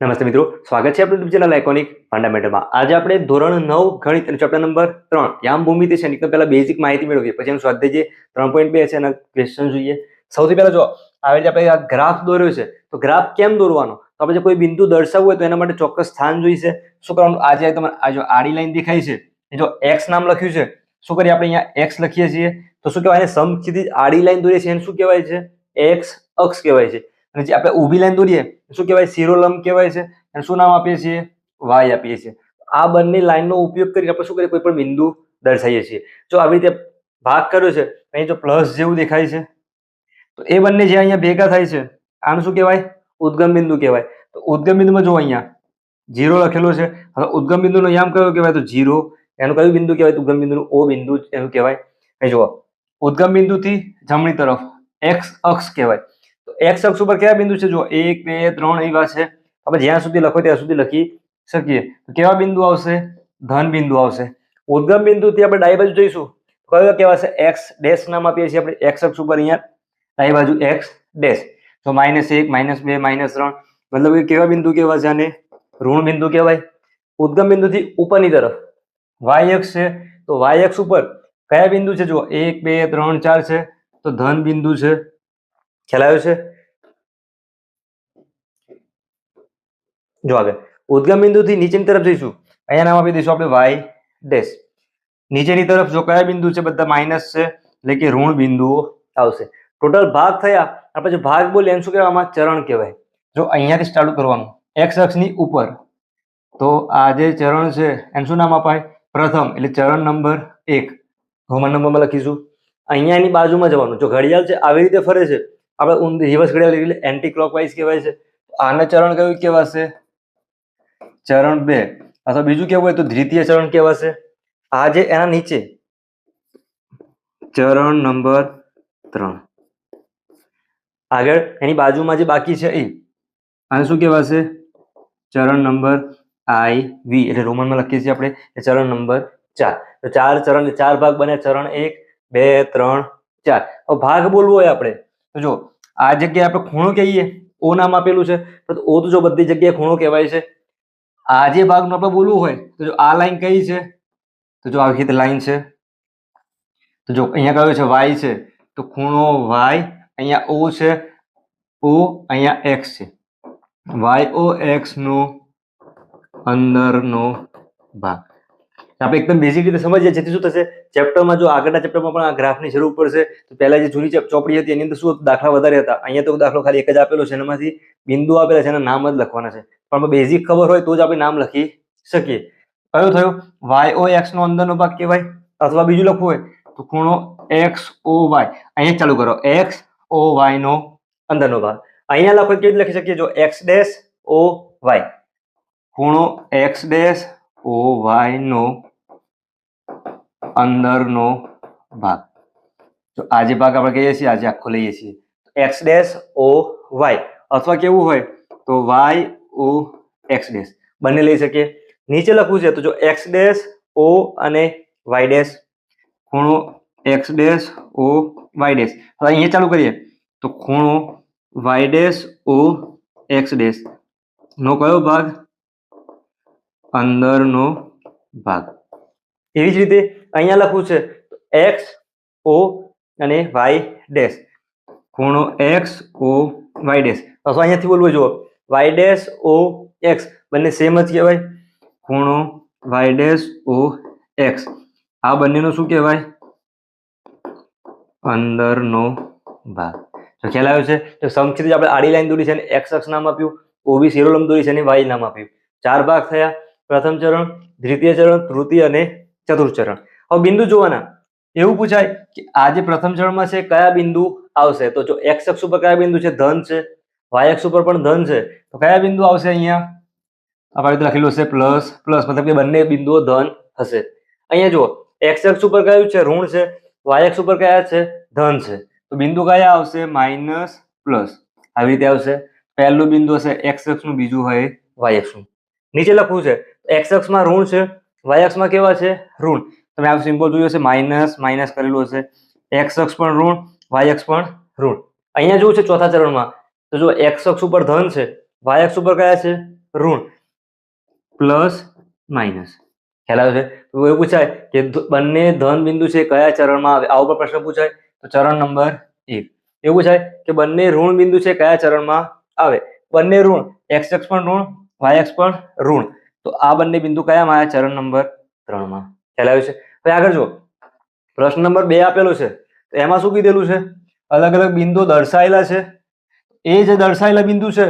નમસ્તે મિત્રો, સ્વાગત છે આપણું યુટ્યુબ ચેનલ આઇકોનિક ફંડામેન્ટલમાં આજે આપણે ધોરણ નવ ગણિત અને ચેપ્ટર નંબર ત્રણ, યામ ભૂમિતિ છે એકદમ પહેલા બેઝિક માહિતી મેળવીએ. પછી એનું સ્વાધ્યાય જે ત્રણ પોઈન્ટ બે છે, એના ક્વેશ્ચન જોઈએ. સૌથી પહેલા જો, આવી આપણે આ ગ્રાફ દોર્યો છે, તો ગ્રાફ કેમ દોરવાનો? તો આપણે કોઈ બિંદુ દર્શાવવું હોય તો એના માટે ચોક્કસ સ્થાન જોઈશે. શું કરવાનું? આજે તમારે, આ જો આડી લાઈન દેખાય છે, એ જો એક્સ નામ લખ્યું છે, શું કરીએ આપણે અહીંયા એક્સ લખીએ છીએ? તો શું કહેવાય? એને સમક્ષિતિજ આડી લાઈન દોરીએ છીએ. એને શું કહેવાય છે? એક્સ અક્ષ કહેવાય છે. અને જે આપણે ઊભી લાઈન દોરીએ શું કહેવાય? શિરોલંબ કહેવાય છે. અને શું નામ આપીએ છીએ? વાય આપીએ છીએ. આ બંને લાઈનનો ઉપયોગ કરીને આપણે શું કરીએ? કોઈ પણ બિંદુ દર્શાવીએ છીએ. જો આવી રીતે ભાગ કર્યો છે, અહીં જો પ્લસ જેવું દેખાય છે, તો એ બંને જે અહીંયા ભેગા થાય છે, આનું શું કહેવાય? ઉદ્ગમ બિંદુ કહેવાય. તો ઉદ્ગમ બિંદુમાં જો અહીંયા, જીરો લખેલો છે. હવે ઉદ્ગમ બિંદુનો યામ કયો કહેવાય? તો જીરો. એનું કયું બિંદુ કહેવાય? ઉદ્ગમ બિંદુનું ઓ બિંદુ એનું કહેવાય. અહીં જુઓ. ઉદ્ગમ બિંદુથી જમણી તરફ એક્સ અક્ષ કહેવાય. એક્સ અક્ષ ઉપર કયા બિંદુ છે? જો એક, બે, ત્રણ એવા છે. આપણે જ્યાં સુધી લખો ત્યાં સુધી લખી શકીએ. કેવા બિંદુ આવશે? ધન બિંદુ આવશે. ઉદ્ગમ બિંદુથી આપણે ડાબી બાજુ જઈશું. કયો કહેવાશે એક્સ ડેશ નામ આપીએ છીએ આપણે એક્સ અક્ષ ઉપર અહીંયા. ડાય બાજુ એક્સ ડેશ તો માઇનસ એક માઇનસ બે માઇનસ ત્રણ. મતલબ કે કેવા બિંદુ કહેવાય છે આને? ઋણ બિંદુ કહેવાય. ઉદ્ગમ બિંદુથી ઉપરની તરફ. વાય અક્ષ છે. તો વાય અક્ષ ઉપર કયા બિંદુ છે? જુઓ, એક, બે, ત્રણ, ચાર છે. તો ધન બિંદુ છે. ખ્યાલ આવ્યો છે? જો આગળ. ઉદ્ગમ બિંદુથી નીચેની તરફ જઈશું. અહીંયા નામ આપી દઈશું આપણે વાય ડેશ નીચેની તરફ જો કયા બિંદુ છે? બધા માઇનસ છે. એટલે કે ઋણ બિંદુઓ આવશે. ટોટલ ભાગ થયા. આપણે જો ભાગ બોલીએ એમ શું કહેવાય? આમાં ચરણ કહેવાય. જો અહીંયાથી સ્ટાર્ટ કરવાનું. એક્સ અક્ષની ઉપર. તો આ જે ચરણ છે, એનું શું નામ અપાય? પ્રથમ. એટલે ચરણ નંબર એક. રોમન નંબરમાં લખીશું. અહીંયા એની બાજુમાં જવાનું. જો ઘડિયાળ છે, આવી રીતે ફરે છે આપણે ઊંધી રિવર્સ ઘડિયાળ એટલે એન્ટી ક્લોકવાઇઝ કહેવાય છે. આને ચરણ કયું કહેવાશે? ચરણ બે. અથવા બીજું કેવું હોય તો દ્વિતીય ચરણ કહેવાશે. આ જે એના નીચે. ચરણ નંબર ત્રણ. આગળ એની બાજુમાં જે બાકી છે એ. આને શું કહેવાશે? ચરણ નંબર આઈ વી. એટલે રોમનમાં લખીએ છીએ આપણે એ ચરણ નંબર ચાર. તો ચાર ચરણ, ચાર ભાગ બને ચરણ એક, બે, ત્રણ, ચાર. ભાગ બોલવો હોય આપણે. તો જો, આ જગ્યાએ આપણે ખૂણો કહીએ, ઓ નામ આપેલું છે, તો ઓ તો જો બધી જગ્યાએ ખૂણો કહેવાય છે. આ જે ભાગનું આપણે બોલવું હોય, તો જો આ લાઈન કઈ છે? તો જો આવી લાઈન છે. તો જો અહીંયા કયો છે? વાય છે. તો ખૂણો વાય, અહીંયા ઓ છે, ઓ અહીંયા એક્સ છે. વાય ઓ એક્સ નો અંદરનો ભાગ. આપણે એકદમ બેઝિક રીતે સમજીએ જેથી શું થશે? ચેપ્ટરમાં જો આગળના ચેપ્ટરમાં પણ આ ગ્રાફની જરૂર પડશે, તો પહેલાં જે જૂની ચેપ- ચોપડી હતી, એની અંદર શું દાખલા વધારે હતા. અહીંયા તો દાખલો ખાલી એક જ આપેલો છે, એનામાંથી બિંદુ આપેલા છે, એના નામ જ લખવાના છે. પણ બેઝિક ખબર હોય તો જ આપણે નામ લખી શકીએ. કયું થયું? વાય ઓ એક્સનો અંદરનો ભાગ કહેવાય? અથવા બીજું લખવું હોય તો ખૂણો એક્સ ઓ વાય અહીંયા ચાલુ કરો. એક્સ ઓ વાયનો અંદરનો ભાગ. અહીંયા લખો કેવી રીતે લખી શકીએ? જો એક્સ ડેશ ઓ વાય ખૂણો એક્સ ડેશ ઓ વાયનો અંદરનો ભાગ. તો આ જે ભાગ આપણે કહીએ છીએ, આજે આખો લઈએ છીએ. એક્સ ડેશ ઓ વાય અથવા કેવું હોય તો વાય ઓ એક્સ ડેશ બંને લઈ શકીએ. નીચે લખવું છે તો જો એક્સ ડેશ ઓ અને વાય ડેશ ખૂણો X dash O Y dash હવે અહીંયા ચાલુ કરીએ. તો ખૂણો Y dash O X dash નો કયો ભાગ? અંદરનો ભાગ. એવી જ રીતે અહીંયા લખવું છે એક્સ ઓ અને વાય ડેશ ખૂણો એક્સ ઓ વાય ડેશ અથવા અહીંયાથી બોલવું જુઓ. વાય ડેશ ઓ એક્સ બંને સેમ જ કહેવાય. ખૂણો વાય ડેશ ઓ એક્સ આ બંનેનો શું કહેવાય? અંદરનો ભાગ. તો ખ્યાલ આવ્યો છે? તો સમક્ષિતિજ આપણે આડી લાઈન દોરી છે અને એક્સ અક્ષ નામ આપ્યું ઓબી શિરોલંબ દોરી છે અને વાય નામ આપ્યું. ચાર ભાગ થયા. પ્રથમ ચરણ, દ્વિતીય ચરણ, તૃતીય અને ચતુર્થ ચરણ. હવે બિંદુ જોવાના. એવું પૂછાય કે આ જે પ્રથમ ચરણમાં છે, કયા બિંદુ આવશે? તો જો એક્સ અક્ષ ઉપર કયા બિંદુ છે? ધન છે. વાય અક્ષ ઉપર પણ ધન છે. તો કયા બિંદુ આવશે અહીંયા? આપણે લખેલું હશે પ્લસ પ્લસ મતલબ કે બંને બિંદુઓ ધન હશે. અહીંયા જુઓ એક્સ અક્ષ ઉપર કયું છે? ઋણ છે. વાય અક્ષ ઉપર કયા છે? ધન છે. તો બિંદુ કયા આવશે? Minus, plus. આવી રીતે આવશે. પહેલું બિંદુ હશે એક્સ અક્ષનું, બીજું હોય વાય અક્ષનું. નીચે લખવું છે. એક્સ અક્ષમાં ઋણ છે વાય અક્ષમાં કેવા છે? ઋણ. તમે આ સિમ્બોલ જોયું હશે માઇનસ માઇનસ કરેલું હશે. એક્સ અક્ષ પણ ઋણ વાય અક્ષ પણ ઋણ. અહીંયા જોવું છે ચોથા ચરણમાં. તો જો એક્સ અક્ષ ઉપર ધન છે વાય અક્ષ ઉપર કયા છે? ઋણ. પ્લસ માઇનસ ખ્યાલ આવે છે? તો એવું પૂછાય કે બંને ધન બિંદુ છે કયા ચરણમાં આવે? આ ઉપર પ્રશ્ન પૂછાય. તો ચરણ નંબર એક. એવું પૂછાય કે બંને ઋણ બિંદુ છે કયા ચરણમાં આવે? બંને ઋણ. એક્સ અક્ષ પણ ઋણ વાય અક્ષ પણ ઋણ. તો આ બંને બિંદુ કયામાં આવ્યા ચરણ નંબર ત્રણમાં ખ્યાલ આવ્યો છે? હવે આગળ જો પ્રશ્ન નંબર બે આપેલો છે. તો એમાં શું કીધેલું છે? અલગ અલગ બિંદુ દર્શાયેલા છે. એ જે દર્શાયેલા બિંદુ છે,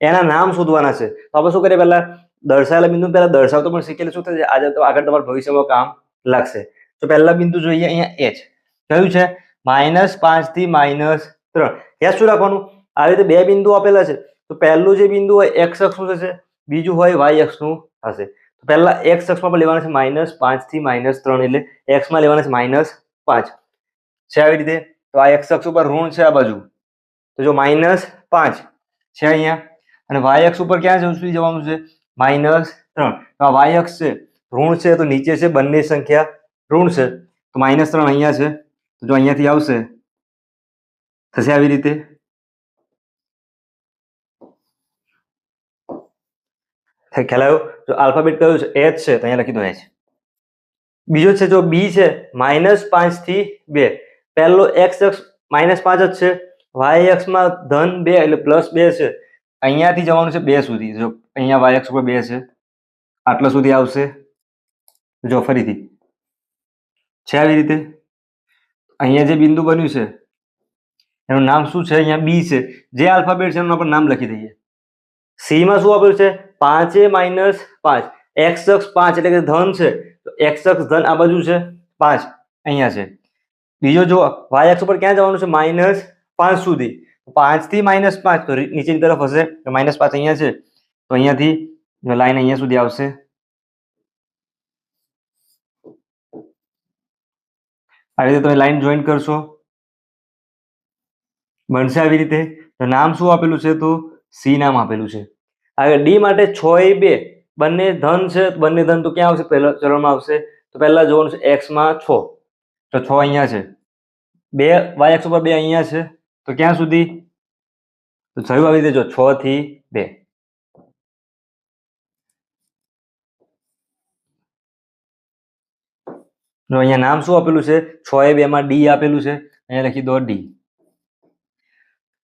એના નામ શોધવાના છે. તો આપણે શું કરીએ પહેલા? દર્શાયેલા બિંદુ પહેલા દર્શાવતો પણ શીખેલું શું થશે આજે તો આગળ તમારા ભવિષ્યમાં કામ લાગશે. તો પહેલા બિંદુ જોઈએ અહીંયા એચ કયું છે? માઇનસ પાંચથી માઇનસ ત્રણ. યાદ શું રાખવાનું? આવી રીતે બે બિંદુ આપેલા છે. તો પહેલું જે બિંદુ હોય એક્સ અક્ષનું થશે? બીજું હોય વાય એક્સનું થશે તો પહેલા એક્સ એક્સમાં પણ લેવાના છે માઇનસ પાંચથી માઇનસ ત્રણ એટલે એક્સમાં લેવાના છે માઇનસ પાંચ. છે આવી રીતે? તો આ એક્સ અક્ષ ઉપર ઋણ છે આ બાજુ. તો જો માઇનસ પાંચ છે અહીંયા. અને વાય અક્ષ ઉપર ક્યાં સુધી જવાનું છે માઇનસ ત્રણ. તો આ વાય અક્ષ છે, ઋણ છે તો નીચે છે બંને સંખ્યા ઋણ છે. તો માઇનસ ત્રણ અહીંયા છે. તો જો અહીંયાથી આવશે, થશે આવી રીતે? ખ્યાલ આવ્યો? જો આલ્ફાબેટ કયું છે? એચ છે, તો અહીંયા લખી દો એચ બીજો છે, જો બી છે માઇનસ પાંચથી બે. પહેલો એક્સ અક્ષ માઇનસ પાંચ જ છે. વાય અક્ષમાં ધન બે, એટલે પ્લસ બે છે. અહીંયાથી જવાનું છે બે સુધી. જો અહીંયા વાય અક્ષ ઉપર બે છે. આટલા સુધી આવશે. જો ફરીથી. છે આવી રીતે? અહીંયા જે બિંદુ બન્યું છે, એનું નામ શું છે? અહીંયા બી છે. જે આલ્ફાબેટ છે, એનું આપણે નામ લખી દઈએ. સી માં શું આપેલું છે? પાંચે માઇનસ પાંચ. એક્સ અક્ષ પાંચ એટલે કે ધન છે. તો એક્સ અક્ષ ધન આ બાજુ છે. પાંચ. અહીંયા છે. બીજો જો, વાય અક્ષ ઉપર ક્યાં જવાનું છે? માઇનસ પાંચ સુધી. પાંચથી માઇનસ પાંચ. તો નીચેની તરફ હશે. માઇનસ પાંચ અહીંયા છે. તો અહીંયાથી લાઈન અહીંયા સુધી આવશે. આવી રીતે તમે લાઈન જોઈન કરશો. બનશે આવી રીતે. નામ શું આપેલું છે તો? સી નામ આપેલું છે. આગળ ડી માટે છ એ બે. બંને ધન છે, બંને ધન તો ક્યાં આવશે? પહેલા ચરણમાં આવશે. તો પહેલા જોવાનું છે એક્સમાં છ. તો છ અહીંયા છે. બે, વાય એક્સ ઉપર બે અહીંયા છે. તો ક્યાં સુધી? તો થયું આવી રીતે છ થી બે. જો અહીંયા નામ શું આપેલું છે? છ એ બે માં ડી આપેલું છે. અહીંયા લખી દો ડી.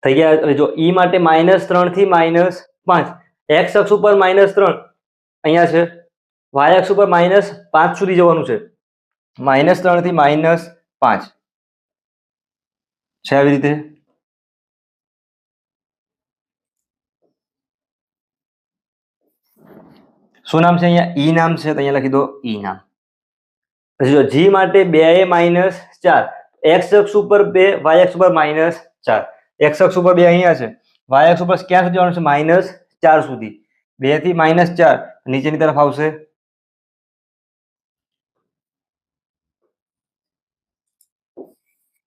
થઈ ગયા જો ઈ માટે માઇનસ ત્રણથી માઇનસ પાંચ એક્સ અક્ષ ઉપર માઇનસ ત્રણ, અહીંયા છે. વાય અક્ષ ઉપર માઇનસ પાંચ સુધી જવાનું છે. માઇનસ ત્રણથી માઇનસ પાંચ. છે આવી રીતે? શું નામ છે અહીંયા? ઈ નામ છે, તો અહીંયા લખી દો ઈ નામ. પછી જો જી માટે બે એ માઇનસ ચાર એક્સ અક્ષ ઉપર બે વાય અક્ષ ઉપર માઇનસ ચાર. એક્સ અક્ષ ઉપર બે અહીંયા છે. વાય અક્ષ ઉપર ક્યાં સુધી જવાનું છે? માઇનસ ચાર સુધી. બેથી માઇનસ ચાર. નીચેની તરફ આવશે.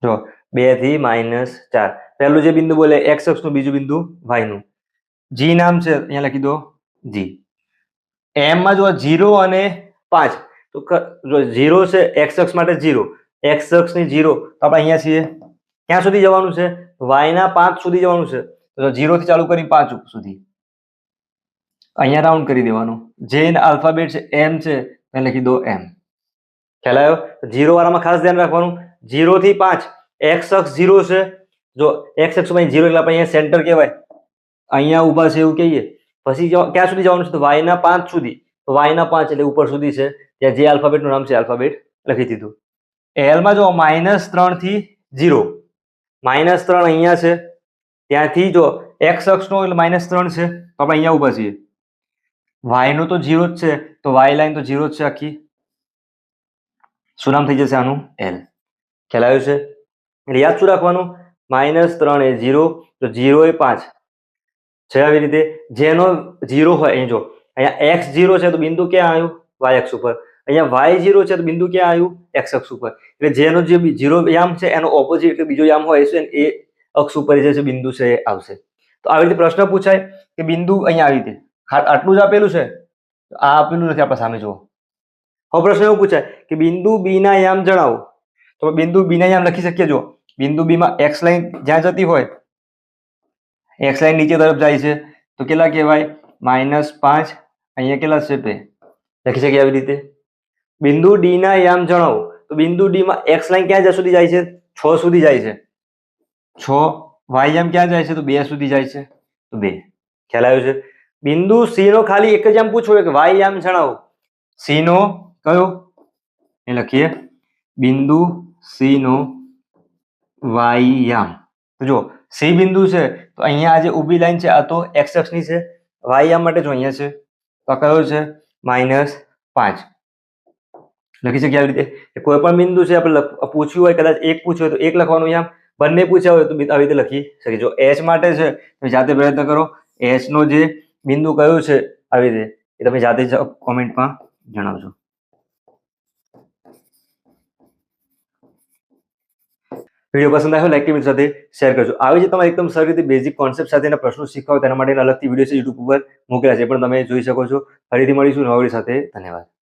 જો, બેથી માઇનસ ચાર. પહેલું જે બિંદુ બોલે એક્સ અક્ષનું બીજું બિંદુ વાયનું. જી નામ છે, અહીંયા લખી દો જી એમ માં જો જીરો અને પાંચ, તો જો જીરો છે એક્સ અક્ષ માટે જીરો એક્સ અક્ષની જીરો તો આપણે અહીંયા છીએ. ક્યાં સુધી જવાનું છે? વાય ના પાંચ સુધી જવાનું છે. તો થી ચાલુ કરી પાંચ સુધી. અહીંયા રાઉન્ડ કરી દેવાનું. જે આલ્ફાબેટ છે એમ છે એને લખી દો એમ ખ્યાલ આવ્યો? જીરો વાળામાં ખાસ ધ્યાન રાખવાનું. જીરો થી પાંચ. એક્સ અક્ષ જીરો છે. જો એક્સ અક્ષ જીરો એટલે આપણે અહીંયા સેન્ટર કહેવાય. અહીંયા ઊભા છે એવું કહીએ. પછી ક્યાં સુધી જવાનું છે? તો વાય ના પાંચ સુધી. તો વાય ના પાંચ એટલે ઉપર સુધી છે. ત્યાં જે આલ્ફાબેટનું નામ છે આલ્ફાબેટ લખી દીધું. એલમાં માં જો માઇનસ ત્રણથી જીરો માઇનસ ત્રણ અહીંયા છે. ત્યાંથી જો એક્સ અક્ષનો એટલે માઇનસ ત્રણ છે. તો આપણે અહીંયા ઊભા છીએ. વાયનું તો જીરો જ છે. તો વાય લાઈન તો જીરો જ છે આખી. શું નામ થઈ જશે આનું? એલ. ખ્યાલ છે? એટલે યાદ શું રાખવાનું? માઇનસ ત્રણ એ જીરો તો જીરો એ પાંચ. છે આવી રીતે. જેનો જીરો હોય, અહીં જો. અહીંયા એક્સ જીરો છે તો બિંદુ ક્યાં આવ્યું? વાય અક્ષ ઉપર. અહીંયા વાય જીરો છે તો બિંદુ ક્યાં આવ્યું? એક્સ અક્ષ ઉપર. એટલે જેનો જે જીરો યામ છે, એનો ઓપોઝિટ એટલે બીજો યામ હોય છે, એ અક્ષ ઉપર જે છે, બિંદુ છે, એ આવશે. તો આવી રીતે પ્રશ્ન પૂછાય કે બિંદુ અહીંયા આવી રીતે. આટલું જ આપેલું છે? આ આપેલું નથી આપણે સામે, જુઓ. હવે પ્રશ્ન એવું પૂછાય કે બિંદુ બી ના યામ જણાવો. તો બિંદુ બી ના યામ લખી શકીએ જો બિંદુ બી માં એક્સ લાઈન જ્યાં જતી હોય એક્સ લાઈન નીચે તરફ જાય છે, તો કેટલા કહેવાય? માઇનસ પાંચ. અહીંયા કેટલા છે, બે? લખી શકીએ આવી રીતે? બિંદુ ડી ના યામ જણાવો. તો બિંદુ ડી માં એક્સ લાઈન ક્યાં સુધી જાય છે? છ સુધી જાય છે. છ વાય યામ ક્યાં જાય છે? તો બે સુધી જાય છે. તો બે. ખ્યાલ આવ્યો છે? બિંદુ સી નો ખાલી એક જ આમ પૂછવું કે વાય યામ જણાવો. સી નો કયો? એ લખીએ. બિંદુ સી નો વાય યામ તો જો સી બિંદુ છે, તો અહીંયા આ જે ઊભી લાઈન છે, આ તો એક્સ અક્ષની છે. વાય યામ માટે જો અહીંયા છે, તો કયો છે? માઇનસ પાંચ. લખી શકીએ આવી રીતે. કોઈ પણ બિંદુ છે, આપણે પૂછ્યું હોય, કદાચ એક પૂછ્યું હોય તો એક લખવાનું આમ બંને પૂછ્યા હોય તો આવી રીતે લખી શકીએ. જો એચ માટે છે, તમે જાતે પ્રયત્ન કરો. એચ નો જે બિંદુ કયો છે, આવી રીતે, એ તમે જાતે કોમેન્ટમાં જણાવજો. વીડિયો પસંદ આવ્યો લાઈક કે સાથે શેર કરજો. આવી જે તમારે એકદમ સારી રીતે બેઝિક કોન્સેપ્ટ સાથેના પ્રશ્નો શીખવા તેના માટે અલગથી વીડિયો છે યુટ્યુબ ઉપર મોકલ્યા છે પણ તમે જોઈ શકો છો. ફરીથી મળીશું નવા વીડિયો સાથે. ધન્યવાદ.